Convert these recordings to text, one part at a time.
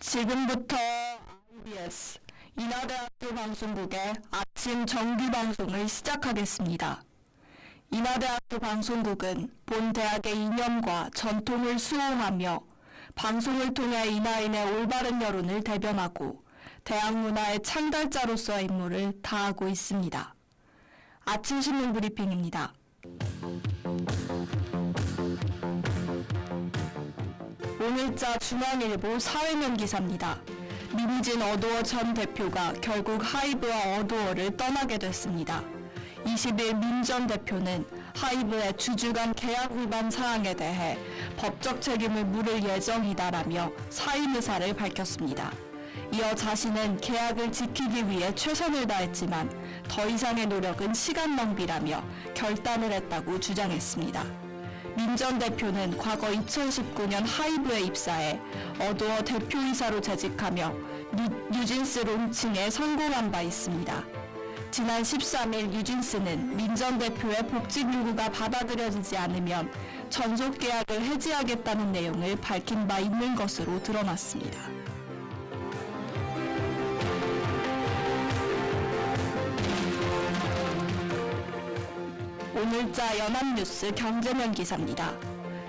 지금부터 IBS 인하대학교 방송국의 아침 정규 방송을 시작하겠습니다. 인하대학교 방송국은 본 대학의 이념과 전통을 수호하며 방송을 통해 인하인의 올바른 여론을 대변하고 대학 문화의 창달자로서의 임무를 다하고 있습니다. 아침 신문 브리핑입니다. 오늘자 중앙일보 사회면 기사입니다. 민진 어도어 전 대표가 결국 하이브와 어도어를 떠나게 됐습니다. 20일 민 전 대표는 하이브의 주주간 계약 위반 사항에 대해 법적 책임을 물을 예정이다라며 사임 의사를 밝혔습니다. 이어 자신은 계약을 지키기 위해 최선을 다했지만 더 이상의 노력은 시간 낭비라며 결단을 했다고 주장했습니다. 민 전 대표는 과거 2019년 하이브에 입사해 어도어 대표이사로 재직하며 뉴, 뉴진스 론칭에 성공한 바 있습니다. 지난 13일 뉴진스는 민 전 대표의 복직 요구가 받아들여지지 않으면 전속 계약을 해지하겠다는 내용을 밝힌 바 있는 것으로 드러났습니다. 오늘자 연합뉴스 경제면 기사입니다.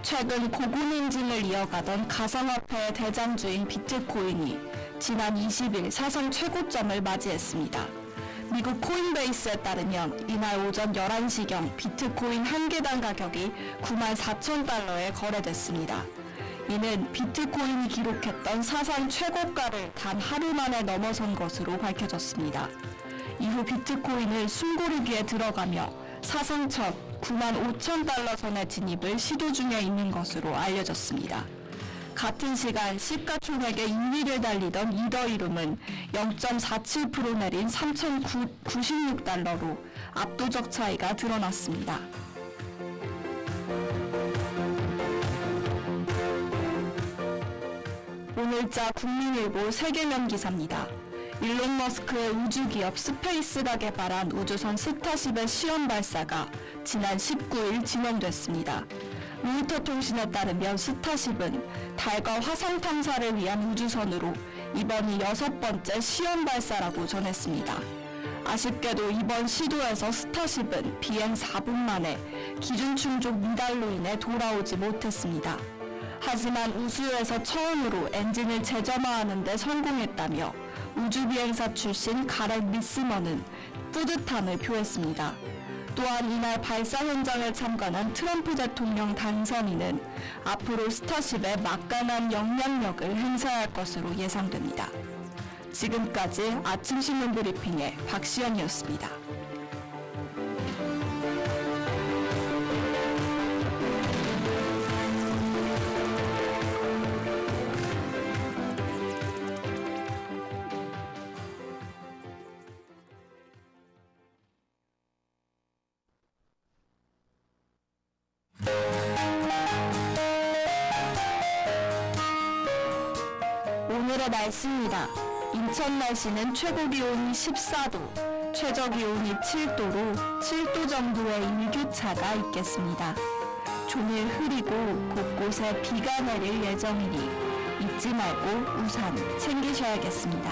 최근 고군인증을 이어가던 가상화폐의 대장주인 비트코인이 지난 20일 사상 최고점을 맞이했습니다. 미국 코인베이스에 따르면 이날 오전 11시경 비트코인 한 개당 가격이 9만 4천 달러에 거래됐습니다. 이는 비트코인이 기록했던 사상 최고가를 단 하루 만에 넘어선 것으로 밝혀졌습니다. 이후 비트코인을 숨고르기에 들어가며 사상 첫 9만 5천 달러 선의 진입을 시도 중에 있는 것으로 알려졌습니다. 같은 시간 시가총액의 2위를 달리던 이더이름은 0.47% 내린 3,096달러로 압도적 차이가 드러났습니다. 오늘자 국민일보 세계면 기사입니다. 일론 머스크의 우주기업 스페이스가 개발한 우주선 스타쉽의 시험 발사가 지난 19일 진행됐습니다. 로이터 통신에 따르면 스타쉽은 달과 화성 탐사를 위한 우주선으로 이번이 여섯 번째 시험 발사라고 전했습니다. 아쉽게도 이번 시도에서 스타쉽은 비행 4분 만에 기준 충족 미달로 인해 돌아오지 못했습니다. 하지만 우주에서 처음으로 엔진을 재점화하는 데 성공했다며 우주비행사 출신 가렛 미스먼은 뿌듯함을 표했습니다. 또한 이날 발사 현장을 참관한 트럼프 대통령 당선인은 앞으로 스타쉽에 막강한 영향력을 행사할 것으로 예상됩니다. 지금까지 아침 신문 브리핑의 박시연이었습니다. 날씨입니다. 인천 날씨는 최고 기온이 14도, 최저 기온이 7도로 7도 정도의 일교차가 있겠습니다. 종일 흐리고 곳곳에 비가 내릴 예정이니 잊지 말고 우산 챙기셔야겠습니다.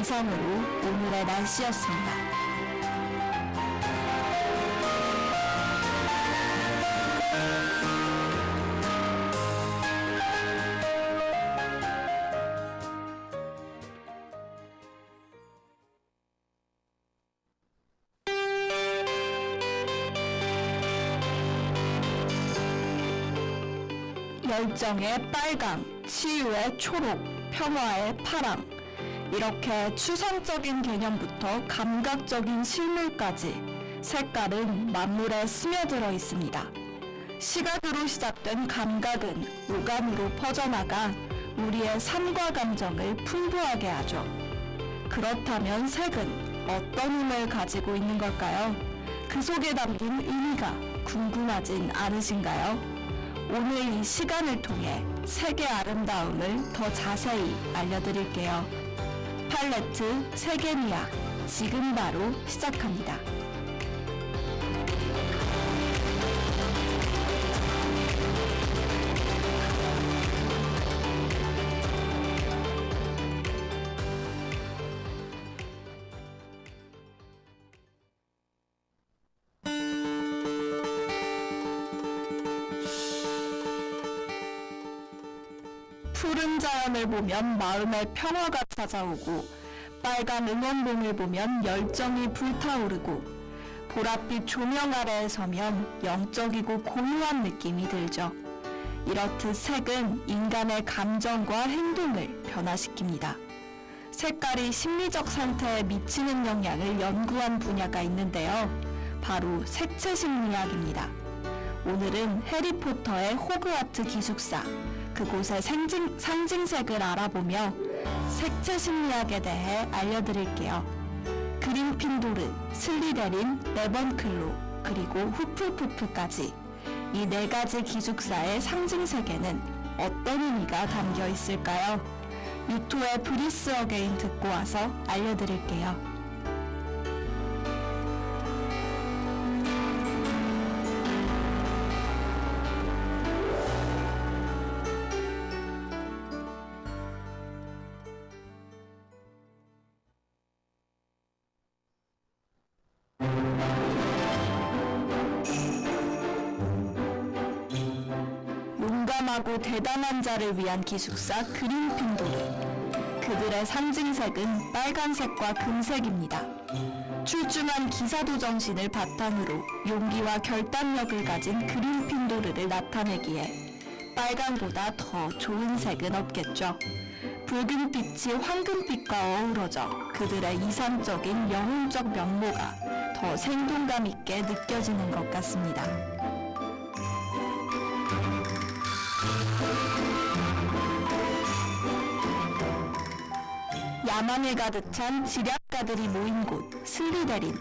이상으로 오늘의 날씨였습니다. 열정의 빨강, 치유의 초록, 평화의 파랑. 이렇게 추상적인 개념부터 감각적인 실물까지 색깔은 만물에 스며들어 있습니다. 시각으로 시작된 감각은 오감으로 퍼져나가 우리의 삶과 감정을 풍부하게 하죠. 그렇다면 색은 어떤 힘을 가지고 있는 걸까요? 그 속에 담긴 의미가 궁금하진 않으신가요? 오늘 이 시간을 통해 색의 아름다움을 더 자세히 알려드릴게요. 팔레트 세계미학 지금 바로 시작합니다. 푸른 자연을 보면 마음의 평화가 찾아오고 빨간 응원봉을 보면 열정이 불타오르고 보랏빛 조명 아래에 서면 영적이고 고요한 느낌이 들죠. 이렇듯 색은 인간의 감정과 행동을 변화시킵니다. 색깔이 심리적 상태에 미치는 영향을 연구한 분야가 있는데요. 바로 색채 심리학입니다. 오늘은 해리포터의 호그와트 기숙사, 그곳의 상징, 상징색을 알아보며 색채 심리학에 대해 알려드릴게요. 그린핀도르, 슬리데린, 레번클로, 그리고 후플푸프까지 이 네 가지 기숙사의 상징색에는 어떤 의미가 담겨 있을까요? 유토의 브리스 어게인 듣고 와서 알려드릴게요. 용감하고 대단한 자를 위한 기숙사 그린핀도르. 그들의 상징색은 빨간색과 금색입니다. 출중한 기사도 정신을 바탕으로 용기와 결단력을 가진 그린핀도르를 나타내기에 빨간보다 더 좋은 색은 없겠죠. 붉은빛이 황금빛과 어우러져 그들의 이상적인 영웅적 면모가 더 생동감 있게 느껴지는 것 같습니다. 야망에 가득 찬 지략가들이 모인 곳 슬리데린.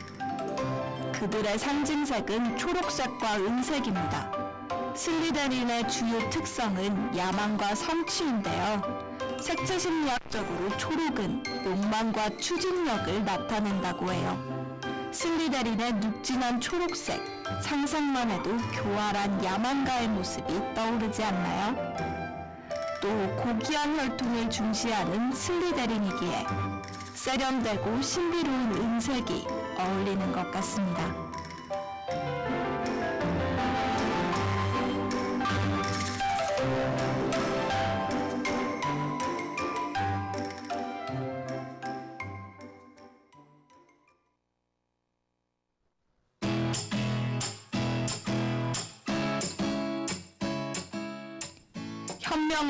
그들의 상징색은 초록색과 은색입니다. 슬리데린의 주요 특성은 야망과 성취인데요. 색채 심리학적으로 초록은 욕망과 추진력을 나타낸다고 해요. 슬리데린의 눅진한 초록색, 상상만 해도 교활한 야망가의 모습이 떠오르지 않나요? 또 고귀한 혈통을 중시하는 슬리데린이기에 세련되고 신비로운 은색이 어울리는 것 같습니다.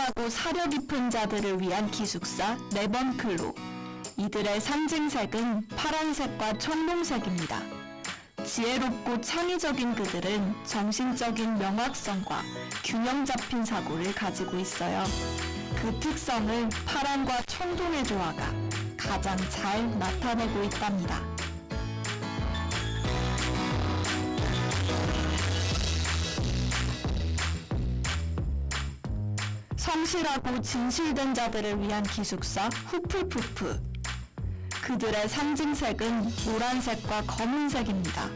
현명하고 사려 깊은 자들을 위한 기숙사 레번클로. 이들의 상징색은 파란색과 청동색입니다. 지혜롭고 창의적인 그들은 정신적인 명확성과 균형 잡힌 사고를 가지고 있어요. 그 특성을 파란과 청동의 조화가 가장 잘 나타내고 있답니다. 성실하고 진실된 자들을 위한 기숙사 후플푸프. 그들의 상징색은 노란색과 검은색입니다.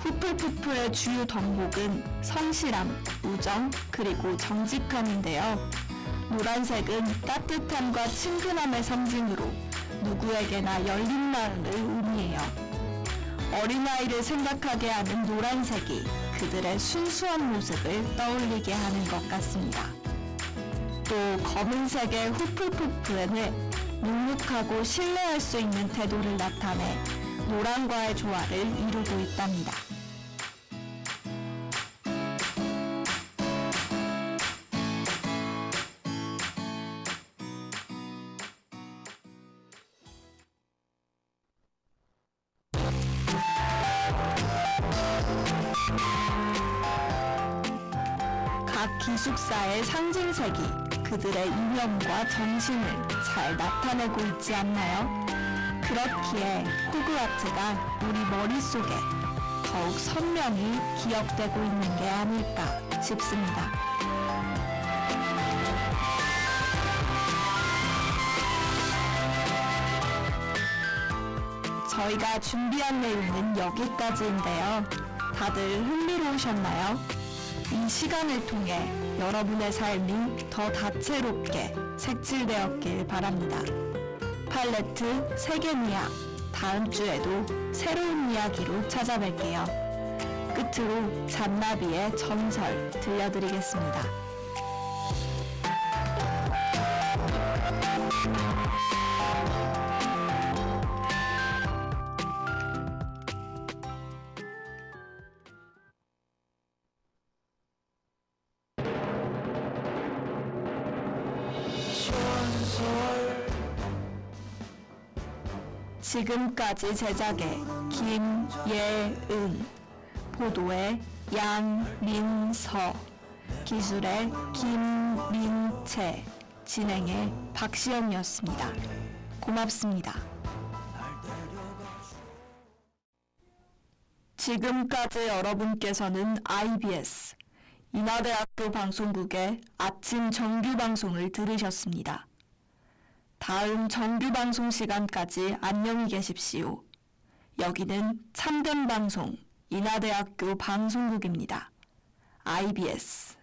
후플푸프의 주요 덕목은 성실함, 우정, 그리고 정직함인데요. 노란색은 따뜻함과 친근함의 상징으로 누구에게나 열린 마음을 의미해요. 어린아이를 생각하게 하는 노란색이 그들의 순수한 모습을 떠올리게 하는 것 같습니다. 또 검은색의 후플푸프에는 묵묵하고 신뢰할 수 있는 태도를 나타내 노란과의 조화를 이루고 있답니다. 각 기숙사의 상징색이 그들의 이념과 정신을 잘 나타내고 있지 않나요? 그렇기에 호그와트가 우리 머릿속에 더욱 선명히 기억되고 있는 게 아닐까 싶습니다. 저희가 준비한 내용은 여기까지인데요. 다들 흥미로우셨나요? 이 시간을 통해 여러분의 삶이 더 다채롭게 색칠되었길 바랍니다. 팔레트 세계미학 다음 주에도 새로운 이야기로 찾아뵐게요. 끝으로 잔나비의 전설 들려드리겠습니다. 지금까지 제작의 김예은, 보도의 양민서, 기술의 김민채, 진행의 박시영이었습니다. 고맙습니다. 지금까지 여러분께서는 IBS 인하대학교 방송국의 아침 정규 방송을 들으셨습니다. 다음 정규 방송 시간까지 안녕히 계십시오. 여기는 참된 방송 인하대학교 방송국입니다. IBS